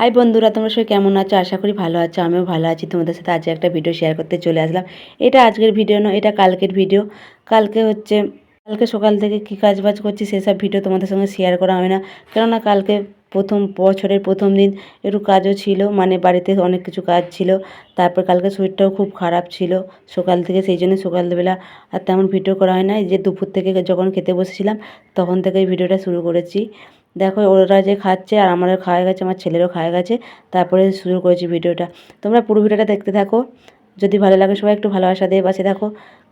High বন্ধুরা, তোমরা সবাই কেমন আছো? আশা করি ভালো আছো, আমিও ভালো আছি। তোমাদের সাথে আজকে একটা ভিডিও শেয়ার করতে চলে আসলাম। এটা আজকের ভিডিও নয়, এটা কালকের ভিডিও কালকে হচ্ছে, কালকে সকাল থেকে কী কাজ বাজ করছি সেসব ভিডিও তোমাদের সঙ্গে শেয়ার করা হয় না। কেননা কালকে প্রথম, বছরের প্রথম দিন একটু কাজও ছিল মানে বাড়িতে অনেক কিছু কাজ ছিল। তারপর কালকে শরীরটাও খুব খারাপ ছিল সকাল থেকে, সেই জন্য সকালবেলা আর তেমন ভিডিও করা হয় না যে দুপুর থেকে যখন খেতে বসেছিলাম, তখন থেকে ভিডিওটা শুরু করেছি। দেখো, ওরা যে খাচ্ছে আর আমারও খাওয়া গেছে, আমার ছেলেরও খাওয়া গেছে, তারপরে শুরু করেছি ভিডিওটা। তোমরা পুরো ভিডিওটা দেখতে থাকো, যদি ভালো লাগে সবাই একটু ভালোবাসা দিয়ে পাশে দেখো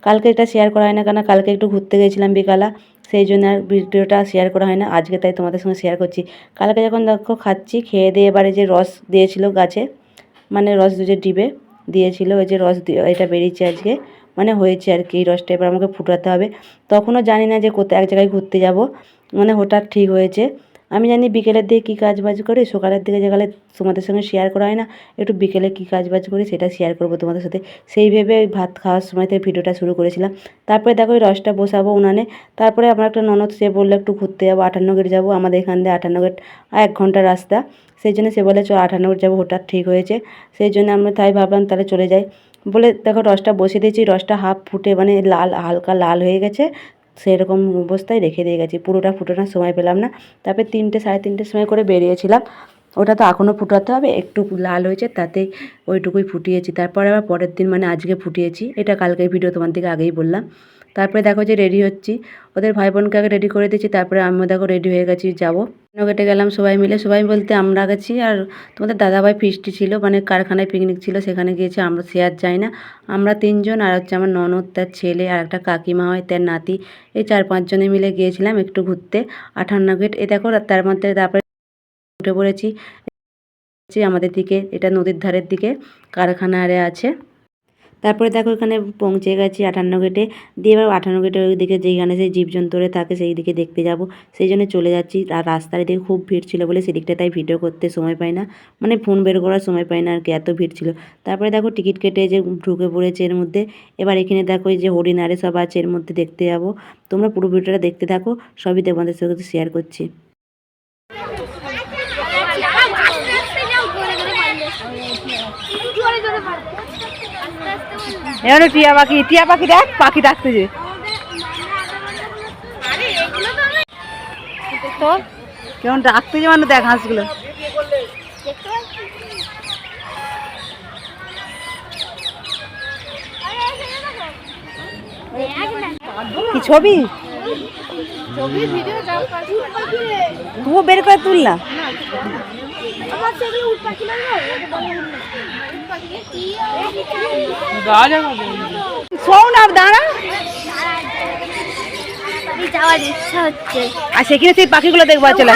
কালকে এটা শেয়ার করা হয় না কেন কালকে একটু ঘুরতে গেছিলাম বিকালা, সেই জন্য আর ভিডিওটা শেয়ার করা হয় না, আজকে তাই তোমাদের সঙ্গে শেয়ার করছি। কালকে যখন দেখো খাচ্ছি, খেয়ে দিয়ে এবারে যে রস দিয়েছিল গাছে মানে রস যে ডিবে দিয়েছিল, ওই যে রস এটা বেরিয়েছে আজকে মানে হয়েছে আর কি, এই রসটা এবার আমাকে ফুটাতে হবে। তখনও জানি না যে কোথায়, এক জায়গায় ঘুরতে যাব মানে হঠাৎ ঠিক হয়েছে। আমি জানি বিকেলের দিকে কী কাজ বাজ করি, সকালের দিকে যেগুলো তোমাদের সঙ্গে শেয়ার করা হয় না, একটু বিকেলে কী কাজ বাজ করি সেটা শেয়ার করব তোমাদের সাথে। সেই ভেবে ওই ভাত খাওয়ার সময় থেকে ভিডিওটা শুরু করেছিলাম। তারপরে দেখো ওই রসটা বসাবো উনানে। তারপরে আমার একটা ননদ, সে বলল একটু ঘুরতে যাব, আটান্ন গেট যাব। আমাদের এখান দিয়ে আটান্ন গেট, এক ঘণ্টা রাস্তা। সেই জন্য সে বলে চ আটান্ন গেট যাব, হঠাৎ ঠিক হয়েছে। সেই জন্য আমরা তাই ভাবলাম, তাহলে চলে যাই। বলে দেখো রসটা বসিয়ে দিয়েছি, রসটা হাফ ফুটে মানে লাল, হালকা লাল হয়ে গেছে। সেরকম অবস্থায় রেখে দিয়ে গেছি। পুরোটা ফুটোনোর সময় পেলাম না। তারপরে তিনটে, সাড়ে তিনটের সময় করে বেরিয়েছিলাম। ওটা তো এখনও ফুটাতে হবে, একটু লাল হয়েছে তাতে ওইটুকুই ফুটিয়েছি। তারপরে আবার পরের দিন মানে আজকে ফুটিয়েছি, এটা কালকের ভিডিও তোমার দিকে আগেই বললাম। তারপরে দেখো যে রেডি হচ্ছি, ওদের ভাই বোনকে আগে রেডি করে দিচ্ছি তারপরে আমিও দেখো রেডি হয়ে গেছি, যাব। কেটে গেলাম সবাই মিলে, সবাই বলতে আমরা গেছি আর তোমাদের দাদাভাই ফিস্টি ছিল মানে কারখানায় পিকনিক ছিল, সেখানে গিয়েছে, আমরা আর যাই না। আমরা তিনজন আর হচ্ছে আমার ননদ, তার ছেলে আর একটা কাকিমা হয়, তার নাতি, এই চার পাঁচজনে মিলে গিয়েছিলাম একটু ঘুরতে আঠান্ন গেট এ দেখো তার মধ্যে তারপরে উঠে পড়েছি। আমাদের দিকে, এটা নদীর ধারের দিকে, কারখানা আরে আছে। তারপরে দেখো এখানে পৌঁছে গেছি আটান্ন গেটে। দিয়ে এবার আটান্ন গেটের ওই দিকে যেখানে সেই জীবজন্তুরে থাকে সেই দিকে দেখতে যাব। সেই জন্য চলে যাচ্ছি। আর রাস্তার দিকে খুব ভিড় ছিল বলে সেদিকটা তাই ভিডিও করতে সময় পাই না। মানে ফোন বের করার সময় পাই না আর কি, এত ভিড় ছিল। তারপরে দেখো টিকিট কেটে যে ঢুকে পড়েছে এর মধ্যে। এবার এখানে দেখো যে হরিণারে সব আছে, এর মধ্যে দেখতে যাব। তোমরা পুরো ভিডিওটা দেখতে থাকো, সবই তোমাদের সাথে শেয়ার করছি। এখানে টিয়া পাখি টিয়া পাখি দেখ, পাখি ডাকতেছে তো, কেমন ডাকতেছে মানে দেখ হাঁসগুলো। কি ছবি? তুও বের করে তুললা শোন না দাঁড়া। আর সেখানে সেই পাখিগুলো দেখব চলে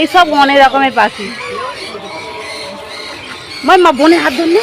এই সব অনেক রকমের পাখি। মা বোনের হাত ধরলে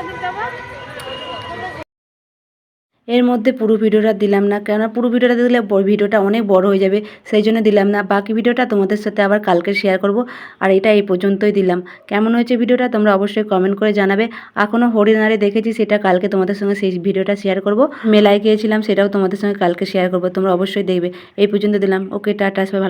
এর মধ্যে পুরো ভিডিওটা দিলাম না, কেননা পুরো ভিডিওটা দিলে ভিডিওটা অনেক বড় হয়ে যাবে, সেই জন্য দিলাম না। বাকি ভিডিওটা তোমাদের সাথে আবার কালকে শেয়ার করব, আর এটা এই পর্যন্তই দিলাম। কেমন হয়েছে ভিডিওটা তোমরা অবশ্যই কমেন্ট করে জানাবে। এখনও হরিণারে দেখেছি, সেটা কালকে তোমাদের সঙ্গে সেই ভিডিওটা শেয়ার করব। মেলায় গিয়েছিলাম, সেটাও তোমাদের সঙ্গে কালকে শেয়ার করব, তোমরা অবশ্যই দেখবে। এই পর্যন্ত দিলাম। ওকে টাটা, সবাই ভালো